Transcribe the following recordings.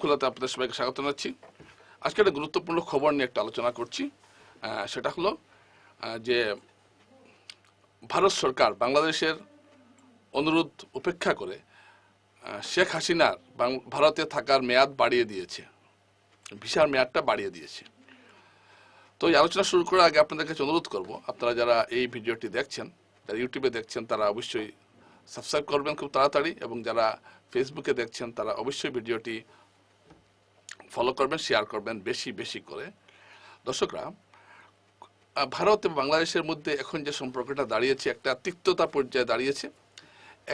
খোলাতে আপনাদের সবাইকে স্বাগত জানাচ্ছি। আজকে একটা গুরুত্বপূর্ণ খবর নিয়ে একটা আলোচনা করছি। সেটা হলো যে ভারত সরকার বাংলাদেশের অনুরোধ উপেক্ষা করে শেখ হাসিনার ভারতে থাকার মেয়াদ বাড়িয়ে দিয়েছে। ভিসার মেয়াদটা বাড়িয়ে দিয়েছে। তো এই আলোচনা শুরু করার আগে আপনাদের কাছে অনুরোধ করব, আপনারা যারা এই ভিডিওটি দেখছেন, যারা ইউটিউবে দেখছেন, তারা অবশ্যই সাবস্ক্রাইব করবেন খুব তাড়াতাড়ি, এবং যারা ফেসবুকে দেখছেন, তারা অবশ্যই ভিডিওটি ফলো করবেন শেয়ার করবেন বেশি বেশি করে। দর্শকরা ভারত এবং বাংলাদেশের মধ্যে এখন যে সম্পর্কটা দাঁড়িয়েছে, একটা তিক্ততা পর্যায়ে দাঁড়িয়েছে।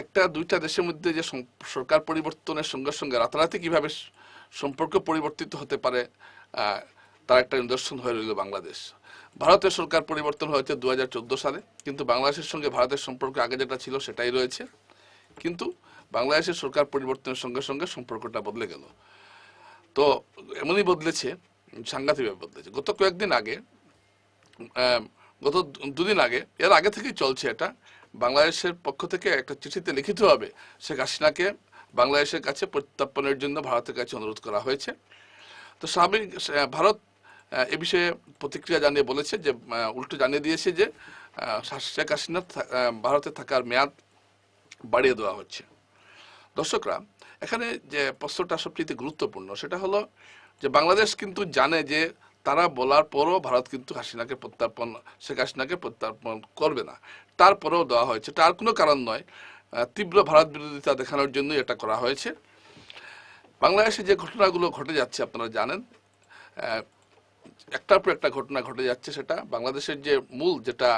একটা, দুইটা দেশের মধ্যে যে সরকার পরিবর্তনের সঙ্গে সঙ্গে রাতারাতি কীভাবে সম্পর্ক পরিবর্তিত হতে পারে তার একটা নিদর্শন হয়ে রইল বাংলাদেশ। ভারতের সরকার পরিবর্তন হয়েছে দু হাজার চোদ্দ সালে, কিন্তু বাংলাদেশের সঙ্গে ভারতের সম্পর্ক আগে যেটা ছিল সেটাই রয়েছে। কিন্তু বাংলাদেশের সরকার পরিবর্তনের সঙ্গে সঙ্গে সম্পর্কটা বদলে গেল। তো এমনই বদলেছে সাংঘাতিকভাবে বদলেছে। গত কয়েকদিন আগে গত দুদিন আগে, এর আগে থেকেই চলছে এটা, বাংলাদেশের পক্ষ থেকে একটা চিঠিতে লিখিত হবে শেখ হাসিনাকে বাংলাদেশের কাছে প্রত্যার্পণের জন্য ভারতের কাছে অনুরোধ করা হয়েছে। তো স্বাভাবিক ভারত এ বিষয়ে প্রতিক্রিয়া জানিয়ে বলেছে যে উল্টো জানিয়ে দিয়েছে যে শেখ হাসিনা ভারতে থাকার মেয়াদ বাড়িয়ে দেওয়া হচ্ছে। দর্শকরা এখানে যে প্রশ্নটা সবচেয়ে গুরুত্বপূর্ণ, সেটা হলো যে বাংলাদেশ কিন্তু জানে যে তারা বলার পরও ভারত কিন্তু হাসিনাকে প্রত্যার্পণ, শেখ হাসিনাকে প্রত্যার্পণ করবে না। তারপরেও দেওয়া হয়েছে। আর কোনো কারণ নয়। তীব্র ভারত বিরোধিতা দেখানোর জন্যই এটা করা হয়েছে। বাংলাদেশে যে ঘটনাগুলো ঘটে যাচ্ছে, আপনারা জানেন। একটার পর একটা ঘটনা ঘটে যাচ্ছে সেটা বাংলাদেশের যে মূল যেটা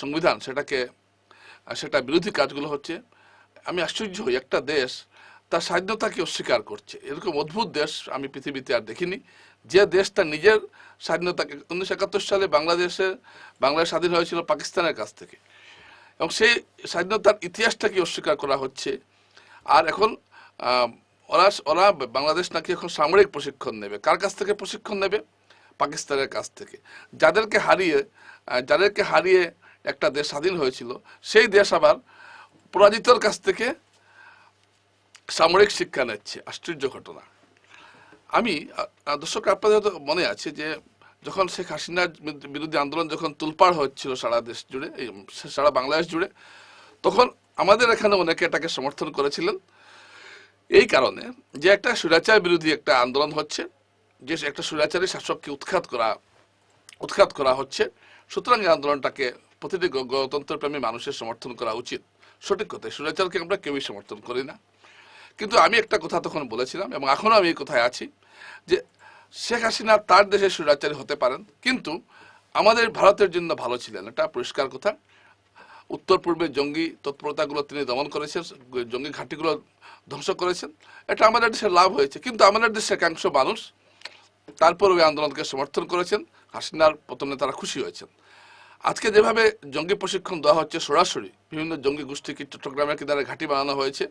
সংবিধান, সেটাকে, সেটা বিরোধী কাজগুলো হচ্ছে। আমি আশ্চর্য হই। একটা দেশ তার স্বাধীনতাকে অস্বীকার করছে। এরকম অদ্ভুত দেশ আমি পৃথিবীতে আর দেখিনি। যে দেশ তার নিজের স্বাধীনতাকে উনিশশো একাত্তর সালে বাংলাদেশে বাংলাদেশ স্বাধীন হয়েছিল পাকিস্তানের কাছ থেকে। এবং সেই স্বাধীনতার ইতিহাসটাকে অস্বীকার করা হচ্ছে। আর এখন ওরা ওরা বাংলাদেশ নাকি এখন সামরিক প্রশিক্ষণ নেবে। কার কাছ থেকে প্রশিক্ষণ নেবে? পাকিস্তানের কাছ থেকে। যাদেরকে হারিয়ে যাদেরকে হারিয়ে একটা দেশ স্বাধীন হয়েছিল, সেই দেশ আবার পরাজিতর কাছ থেকে সামরিক শিক্ষা নিচ্ছে, আশ্চর্য ঘটনা। আমি দর্শক, আপনাদের মনে আছে যে, যখন শেখ হাসিনার বিরুদ্ধে আন্দোলন যখন তুলপাড় হচ্ছিল সারা দেশ জুড়ে, এই সারা বাংলাদেশ জুড়ে, তখন আমাদের এখানে অনেকে এটাকে সমর্থন করেছিলেন। এই কারণে যে একটা সুরাচার বিরোধী একটা আন্দোলন হচ্ছে, যে একটা সুরাচারী শাসককে উৎখাত করা উৎখাত করা হচ্ছে, সুতরাং এই আন্দোলনটাকে প্রতিটি গণতন্ত্রপ্রেমী মানুষের সমর্থন করা উচিত। সঠিক কথা সুরাচারকে আমরা কেউই সমর্থন করি না। কিন্তু আমি একটা কথা তখন বলেছিলাম এবং এখনও আমি এই কথায় আছি যে শেখ হাসিনা তার দেশে সুরাচারী হতে পারেন, কিন্তু আমাদের ভারতের জন্য ভালো ছিলেন। এটা পরিষ্কার কথা। উত্তর পূর্বে জঙ্গি তৎপরতাগুলো তিনি দমন করেছেন, জঙ্গি ঘাঁটিগুলো ধ্বংস করেছেন। এটা আমাদের দেশের লাভ হয়েছে, কিন্তু আমাদের দেশের একাংশ মানুষ তারপর ওই আন্দোলনকে সমর্থন করেছেন, হাসিনার পতনে তারা খুশি হয়েছেন। আজকে যেভাবে জঙ্গি প্রশিক্ষণ দেওয়া হচ্ছে সরাসরি, বিভিন্ন জঙ্গি গোষ্ঠীকে চট্টগ্রামের কিনারে ঘাঁটি বানানো হয়েছে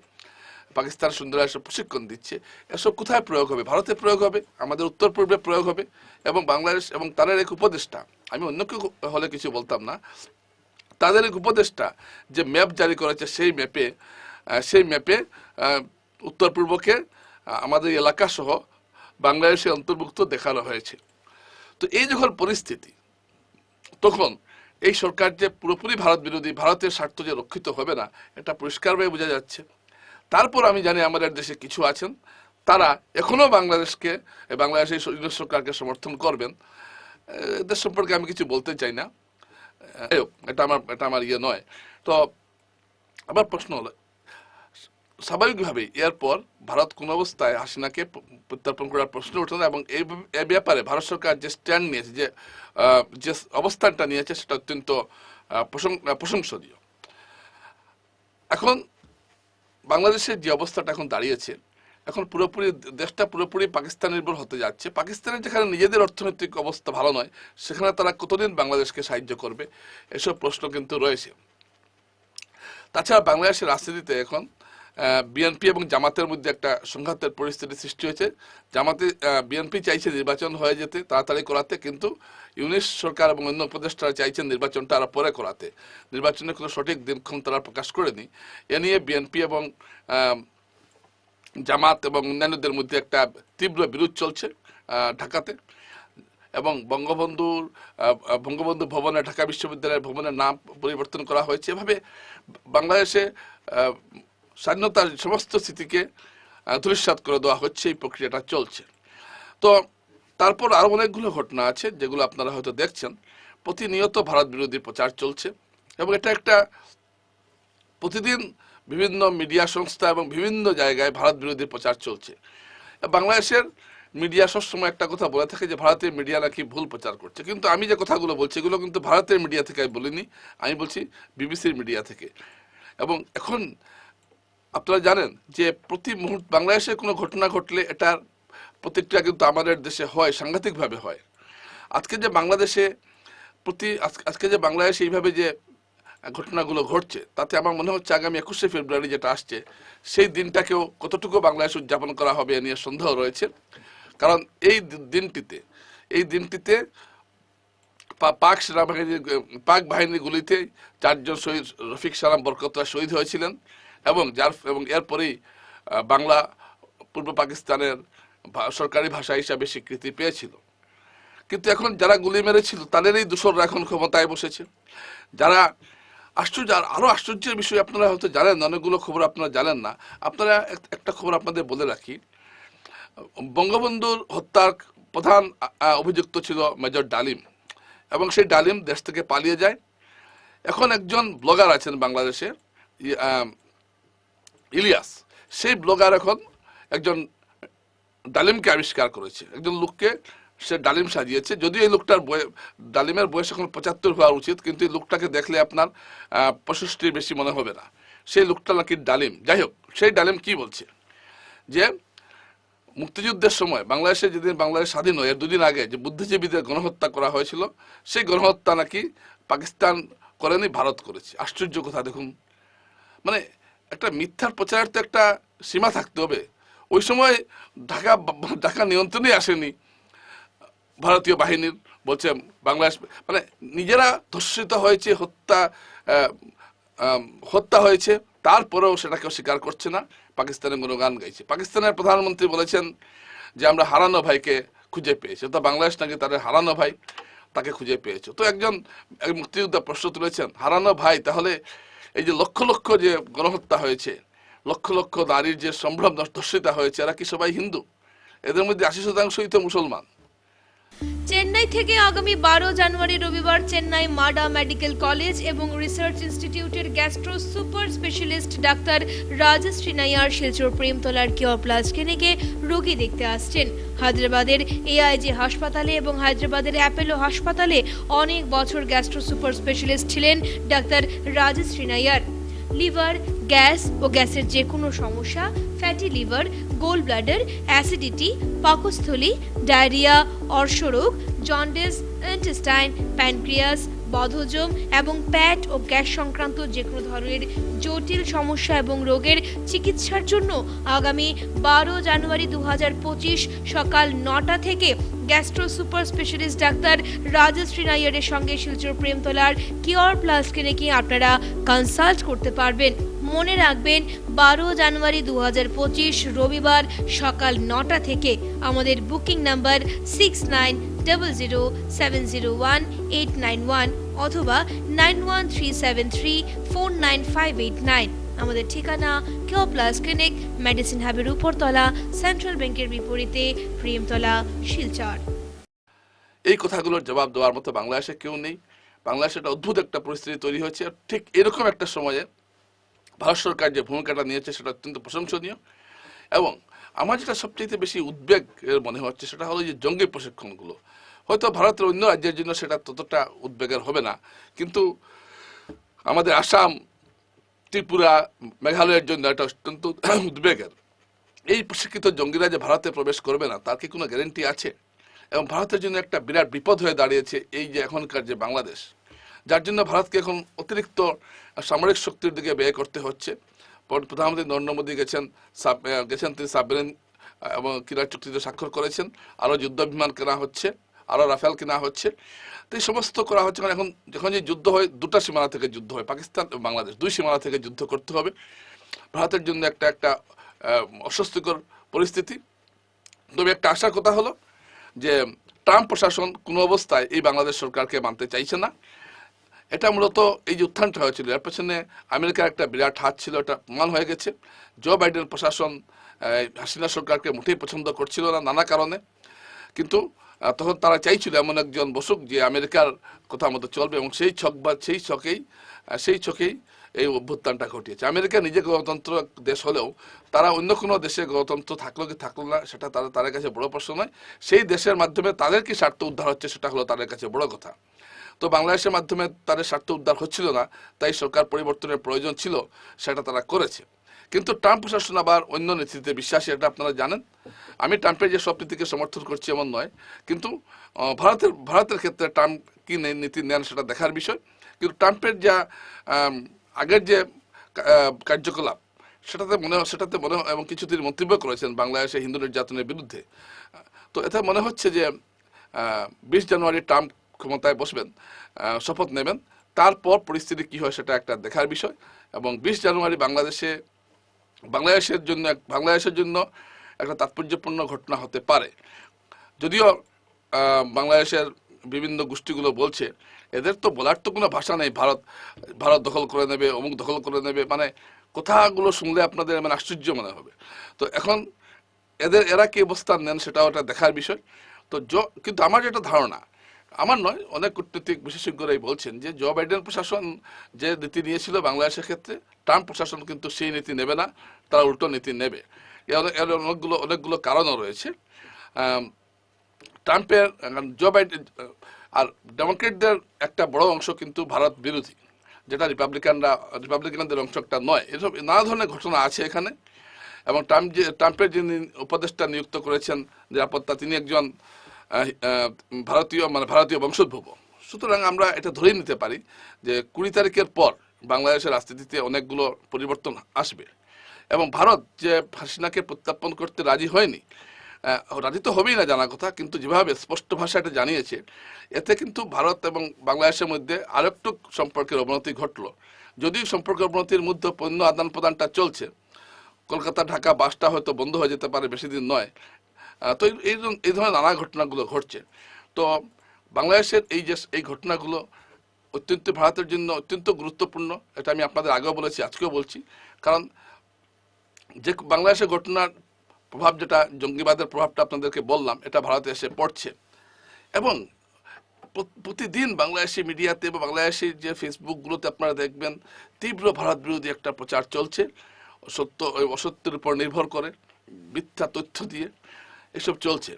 পাকিস্তান সুন্দর এসব প্রশিক্ষণ দিচ্ছে। এসব কোথায় প্রয়োগ হবে? ভারতে প্রয়োগ হবে? আমাদের উত্তর পূর্বে প্রয়োগ হবে? এবং বাংলাদেশ এবং তাদের এক উপদেষ্টা, আমি অন্য কেউ হলে কিছু বলতাম না, তাদের এক উপদেষ্টা যে ম্যাপ জারি করেছে সেই ম্যাপে সেই ম্যাপে উত্তর পূর্বকে আমাদের এলাকা সহ বাংলাদেশে অন্তর্ভুক্ত দেখানো হয়েছে। তো এই যখন পরিস্থিতি, তখন এই সরকার যে পুরোপুরি ভারত বিরোধী, ভারতের স্বার্থ যে রক্ষিত হবে না, এটা পরিষ্কারভাবে বোঝা যাচ্ছে। তারপর আমি জানি আমাদের দেশে কিছু আছেন। তারা এখনও বাংলাদেশকে বাংলাদেশের ইংরেজ সরকারকে সমর্থন করবেন। এদের সম্পর্কে আমি কিছু বলতে চাই না। এটা আমার এটা আমার ইয়ে নয়। তো আবার প্রশ্ন হলো, স্বাভাবিকভাবেই এরপর ভারত কোন অবস্থায় হাসিনাকে প্রত্যার্পণ করার প্রশ্ন ওঠে না এবং এই ব্যাপারে ভারত সরকার যে স্ট্যান্ড নিয়েছে, যে যে অবস্থানটা নিয়েছে, সেটা অত্যন্ত প্রশং- প্রশংসনীয়। এখন বাংলাদেশের যে অবস্থাটা এখন দাঁড়িয়েছে, এখন পুরোপুরি দেশটা পুরোপুরি পাকিস্তান নির্ভর হতে যাচ্ছে। পাকিস্তানের যেখানে নিজেদের অর্থনৈতিক অবস্থা ভালো নয়, সেখানে তারা কতদিন বাংলাদেশকে সাহায্য করবে, এসব প্রশ্ন কিন্তু রয়েছে। তাছাড়া বাংলাদেশের রাজনীতিতে এখন বিএনপি এবং জামাতের মধ্যে একটা সংঘাতের পরিস্থিতি সৃষ্টি হয়েছে। জামাতে বিএনপি চাইছে নির্বাচন হয়ে যেতে, তাড়াতাড়ি করাতে, কিন্তু ইউনিশ সরকার এবং অন্য উপদেষ্টারা চাইছেন নির্বাচনটা আরও পরে করাতে। নির্বাচনের কোনো সঠিক দিনক্ষণ তারা প্রকাশ করেনি। এ নিয়ে বিএনপি এবং জামাত এবং অন্যান্যদের মধ্যে একটা তীব্র বিরোধ চলছে ঢাকাতে। এবং বঙ্গবন্ধুর বঙ্গবন্ধু ভবনে, ঢাকা বিশ্ববিদ্যালয়ের ভবনের নাম পরিবর্তন করা হয়েছে। এভাবে বাংলাদেশে স্বাধীনতার সমস্ত স্মৃতিকে আহ, করে দেওয়া হচ্ছে এই প্রক্রিয়াটা চলছে। তো তারপর আরও অনেকগুলো ঘটনা আছে যেগুলো আপনারা হয়তো দেখছেন। প্রতিনিয়ত ভারত বিরোধী প্রচার চলছে এবং এটা একটা প্রতিদিন বিভিন্ন মিডিয়া সংস্থা এবং বিভিন্ন জায়গায় ভারত বিরোধী প্রচার চলছে। বাংলাদেশের মিডিয়া সবসময় একটা কথা বলে থাকে যে ভারতের মিডিয়া নাকি ভুল প্রচার করছে। কিন্তু আমি যে কথাগুলো বলছি এগুলো কিন্তু ভারতের মিডিয়া থেকে আমি বলিনি আমি বলছি বিবিসির মিডিয়া থেকে। এবং এখন আপনারা জানেন যে প্রতি মুহূর্ত বাংলাদেশে কোনো ঘটনা ঘটলে এটার প্রতিক্রিয়া কিন্তু আমাদের দেশে হয়, সাংঘাতিকভাবে হয়। আজকে যে বাংলাদেশে প্রতি, আজ- আজকে যে বাংলাদেশে এইভাবে যে ঘটনাগুলো ঘটছে, তাতে আমার মনে হচ্ছে আগামী একুশে ফেব্রুয়ারি যেটা আসছে, সেই দিনটাকেও কতটুকু বাংলাদেশ উদযাপন করা হবে এ নিয়ে সন্দেহ রয়েছে। কারণ এই দিনটিতে এই দিনটিতে পাক সেনাবাহিনীর, পাক বাহিনীর গুলিতে চারজন শহীদ, রফিক সালাম বরকতরা শহীদ হয়েছিলেন। এবং যার এবং এরপরেই বাংলা পূর্ব পাকিস্তানের সরকারি ভাষা হিসাবে স্বীকৃতি পেয়েছিল। কিন্তু এখন যারা গুলি মেরেছিল, তাদেরই দূষররা এখন ক্ষমতায় বসেছে। যারা আশ্চর্য, আর আরও আশ্চর্যের বিষয় আপনারা হয়তো জানেন, অনেকগুলো খবর আপনারা জানেন না। আপনারা একটা খবর আপনাদের বলে রাখি। বঙ্গবন্ধুর হত্যার প্রধান অভিযুক্ত ছিল মেজর ডালিম। এবং সেই ডালিম দেশ থেকে পালিয়ে যায়। এখন একজন ব্লগার আছেন বাংলাদেশে ইলিয়াস, সেই ব্লগার এখন একজন ডালিমকে আবিষ্কার করেছে। একজন লোককে সে ডালিম সাজিয়েছে। যদিও এই লোকটার ডালিমের বয়স এখন পঁচাত্তর হওয়া উচিত, কিন্তু এই লোকটাকে দেখলে আপনার পঁয়ষট্টির বেশি মনে হবে না। সেই লোকটা নাকি ডালিম। যাই হোক, সেই ডালিম কি বলছে? যে মুক্তিযুদ্ধের সময় বাংলাদেশে যেদিন বাংলাদেশ স্বাধীন হয়, এর দুদিন আগে যে বুদ্ধিজীবীদের গণহত্যা করা হয়েছিল, সেই গণহত্যা নাকি পাকিস্তান করেনি, ভারত করেছে। আশ্চর্য কথা, দেখুন। মানে একটা মিথ্যার প্রচারের তো একটা সীমা থাকতে হবে। ওই সময় ঢাকা ঢাকা নিয়ন্ত্রণে আসেনি। ভারতীয় বাহিনীর বলছে, বাংলাদেশ মানে নিজেরা ধর্ষিত হয়েছে, হত্যা হত্যা হয়েছে, তারপরেও সেটাকে স্বীকার করছে না। পাকিস্তানের কোনো গান গাইছে। পাকিস্তানের প্রধানমন্ত্রী বলেছেন যে, আমরা হারানো ভাইকে খুঁজে পেয়েছি। তো বাংলাদেশ নাকি তাদের হারানো ভাই তাকে খুঁজে পেয়েছে। তো একজন, এক মুক্তিযোদ্ধা প্রশ্ন তুলেছেন, হারানো ভাই, তাহলে এই যে লক্ষ লক্ষ যে গণহত্যা হয়েছে, লক্ষ লক্ষ নারীর যে সম্ভ্রম ধর্ষিতা হয়েছে। এরা কি সবাই হিন্দু? এদের মধ্যে আশি শতাংশই তো মুসলমান। চেন্নাই থেকে আগামী বারো জানুয়ারি রবিবার চেন্নাই মাডা মেডিকেল কলেজ এবং রিসার্চ ইনস্টিটিউটের gastro super specialist doctor Rajashree Nair Silchar প্রেমতলার কিওর প্লাস ক্লিনিকে রোগী দেখতে আসছেন। হায়দ্রাবাদের এআইজি হাসপাতালে এবং হায়দ্রাবাদের অ্যাপেলো হাসপাতালে অনেক বছর গ্যাস্ট্রো সুপার স্পেশালিস্ট ছিলেন ডাক্তার রাজশ্রী নাইয়ার লিভার, গ্যাস ও গ্যাসের যে কোনো সমস্যা fatty liver gall bladder acidity পাকস্থলী ডায়রিয়া অর্শরোগ জন্ডিস ইন্টেস্টাইন প্যানক্রিয়াস বদহজম এবং প্যাট ও গ্যাস সংক্রান্ত যে কোনো ধরনের জটিল সমস্যা এবং রোগের চিকিৎসার জন্য আগামী বারো জানুয়ারি দু হাজার পঁচিশ সকাল নটা থেকে gastro super specialist doctor Rajshri নাইয়ারের সঙ্গে শিলচর প্রেমতলার কিওর প্লাস ক্লিনিকে আপনারা কনসাল্ট করতে পারবেন। মনে রাখবেন, বারো জানুয়ারি দু হাজার পঁচিশ রবিবার সকাল নটা থেকে আমাদের booking number six nine double zero seven zero one eight nine one অথবা nine one three seven three four nine five eight nine. আমাদের ঠিকানা কিও প্লাস ক্লিনিক, মেডিসিন হাবের উপরতলা, সেন্ট্রাল ব্যাংকের বিপরীতে প্রেমতলা শিলচর। এই কথাগুলোর জবাব দেওয়ার মতো বাংলাদেশে কেউ নেই। বাংলাদেশে একটা অদ্ভুত একটা পরিস্থিতি তৈরি হয়েছে ঠিক এরকম একটা সময়ে ভারত সরকার যে ভূমিকাটা নিয়েছে সেটা অত্যন্ত প্রশংসনীয়। এবং আমার যেটা সবচেয়ে বেশি উদ্বেগ মনে হচ্ছে সেটা হলো যে জঙ্গি প্রশিক্ষণগুলো। হয়তো ভারতের অন্য রাজ্যের জন্য সেটা ততটা উদ্বেগের হবে না। কিন্তু আমাদের আসাম, ত্রিপুরা, মেঘালয়ের জন্য এটা অত্যন্ত উদ্বেগের। এই প্রশিক্ষিত জঙ্গিরা যে ভারতে প্রবেশ করবে না, তার কি কোনো গ্যারেন্টি আছে? এবং ভারতের জন্য একটা বিরাট বিপদ হয়ে দাঁড়িয়েছে এই যে এখনকার যে বাংলাদেশ। যার জন্য ভারতকে এখন অতিরিক্ত সামরিক শক্তির দিকে ব্যয় করতে হচ্ছে। পর- প্রধানমন্ত্রী নরেন্দ্র মোদী গেছেন গেছেন তিনি সাবমেরিন এবং ক্রীড়া চুক্তিতে স্বাক্ষর করেছেন। আরও যুদ্ধ বিমান কেনা হচ্ছে, আরও রাফেল কেনা হচ্ছে। তো এই সমস্ত করা হচ্ছে কারণ এখন যখন যে যুদ্ধ হয়, দুটা সীমানা থেকে যুদ্ধ হয়, পাকিস্তান এবং বাংলাদেশ। দুই সীমানা থেকে যুদ্ধ করতে হবে। ভারতের জন্য একটা একটা অস্বস্তিকর পরিস্থিতি। তবে একটা আশার কথা হলো যে ট্রাম্প প্রশাসন কোনো অবস্থায় এই বাংলাদেশ সরকারকে মানতে চাইছে না। এটা মূলত এই যে উত্থানটা হয়েছিল। এর পেছনে আমেরিকার একটা বিরাট হাত ছিল, এটা প্রমাণ হয়ে গেছে। জো বাইডেন প্রশাসন হাসিনা সরকারকে মোটেই পছন্দ করছিল না নানা কারণে। কিন্তু তখন তারা চাইছিল এমন একজন বসুক যে আমেরিকার কথা মতো চলবে এবং সেই ছক বা সেই ছকেই সেই ছকেই এই অভ্যুত্থানটা ঘটিয়েছে। আমেরিকা নিজে গণতন্ত্র দেশ হলেও তারা অন্য কোনো দেশে গণতন্ত্র থাকল কি থাকল না, সেটা তাদের তাদের কাছে বড় প্রশ্ন নয়। সেই দেশের মাধ্যমে তাদের কি স্বার্থ উদ্ধার হচ্ছে, সেটা হলো তাদের কাছে বড় কথা। তো বাংলাদেশের মাধ্যমে তাদের স্বার্থ উদ্ধার হচ্ছিল না, তাই সরকার পরিবর্তনের প্রয়োজন ছিল, সেটা তারা করেছে। কিন্তু ট্রাম্প প্রশাসন আবার অন্য নীতিতে বিশ্বাসী, এটা আপনারা জানেন। আমি ট্রাম্পের যে সব নীতিকে সমর্থন করছি এমন নয়, কিন্তু ভারতের ভারতের ক্ষেত্রে ট্রাম্প কী নীতি নেন সেটা দেখার বিষয়। কিন্তু ট্রাম্পের যা আগের যে কার্যকলাপ, সেটাতে মনে সেটাতে মনে এবং কিছু তিনি মন্তব্য করেছেন বাংলাদেশে হিন্দু নির্যাতনের বিরুদ্ধে। তো এতে মনে হচ্ছে যে বিশ জানুয়ারি ট্রাম্প ক্ষমতায় বসবেন শপথ নেবেন। তারপর পরিস্থিতি কি হয় সেটা একটা দেখার বিষয়। এবং বিশ জানুয়ারি বাংলাদেশে, বাংলাদেশের জন্য বাংলাদেশের জন্য একটা তাৎপর্যপূর্ণ ঘটনা হতে পারে। যদিও বাংলাদেশের বিভিন্ন গোষ্ঠীগুলো বলছে, এদের তো বলার তো কোনো ভাষা নেই। ভারত ভারত দখল করে নেবে, অমুক দখল করে নেবে। মানে কথাগুলো শুনলে আপনাদের মানে আশ্চর্য মনে হবে। তো এখন এদের, এরা কি অবস্থান নেন সেটাও একটা দেখার বিষয়। তো কিন্তু আমার যেটা ধারণা আমার নয়, অনেক কূটনৈতিক বিশেষজ্ঞরাই বলছেন যে জো বাইডেন প্রশাসন যে নীতি নিয়েছিল বাংলাদেশের ক্ষেত্রে, ট্রাম্প প্রশাসন কিন্তু সেই নীতি নেবে না, তারা উল্টো নীতি নেবে। এর অনেকগুলো অনেকগুলো কারণও রয়েছে। ট্রাম্পের জো বাইডেন, আর ডেমোক্রেটদের একটা বড় অংশ কিন্তু ভারত বিরোধী, যেটা রিপাবলিকানরা, রিপাবলিকানদের অংশ একটা নয়। এসব নানা ধরনের ঘটনা আছে এখানে, এবং ট্রাম্প যে, ট্রাম্পের যিনি উপদেষ্টা নিযুক্ত করেছেন, নিরাপত্তা, তিনি একজন ভারতীয় মানে ভারতীয় বংশোদ্ভব। সুতরাং আমরা এটা ধরেই নিতে পারি যে কুড়ি তারিখের পর বাংলাদেশের রাজনীতিতে অনেকগুলো পরিবর্তন আসবে। এবং ভারত যে হাসিনাকে প্রত্যাপন করতে রাজি হয়নি রাজি তো হবেই না জানা কথা, কিন্তু যেভাবে স্পষ্ট ভাষা এটা জানিয়েছে, এতে কিন্তু ভারত এবং বাংলাদেশের মধ্যে আরেকটু সম্পর্কের অবনতি ঘটলো। যদিও সম্পর্কের অবনতির মধ্যে পণ্য আদান প্রদানটা চলছে, কলকাতা, ঢাকা বাসটা হয়তো বন্ধ হয়ে যেতে পারে, বেশি দিন নয়। তো এই- এই ধরনের নানা ঘটনাগুলো ঘটছে। তো বাংলাদেশের এই যে এই ঘটনাগুলো অত্যন্ত ভারতের জন্য অত্যন্ত গুরুত্বপূর্ণ, এটা আমি আপনাদের আগেও বলেছি, আজকেও বলছি। কারণ যে বাংলাদেশের ঘটনার প্রভাব যেটা, জঙ্গিবাদের প্রভাবটা আপনাদেরকে বললাম, এটা ভারতে এসে পড়ছে। এবং প্রতিদিন বাংলাদেশি মিডিয়াতে বা বাংলাদেশি যে ফেসবুকগুলোতে আপনারা দেখবেন, তীব্র ভারত বিরোধী একটা প্রচার চলছে, সত্য ওই অসত্যের উপর নির্ভর করে মিথ্যা তথ্য দিয়ে। এসব চলছে।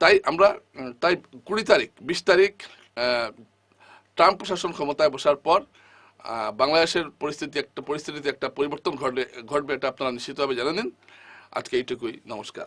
তাই আমরা তাই কুড়ি তারিখ, বিশ তারিখ ট্রাম্প প্রশাসন ক্ষমতায় বসার পর বাংলাদেশের পরিস্থিতি একটা, পরিস্থিতিতে একটা পরিবর্তন ঘটবে ঘটবে এটা আপনারা নিশ্চিতভাবে জানেন। আজকে এইটুকুই। নমস্কার।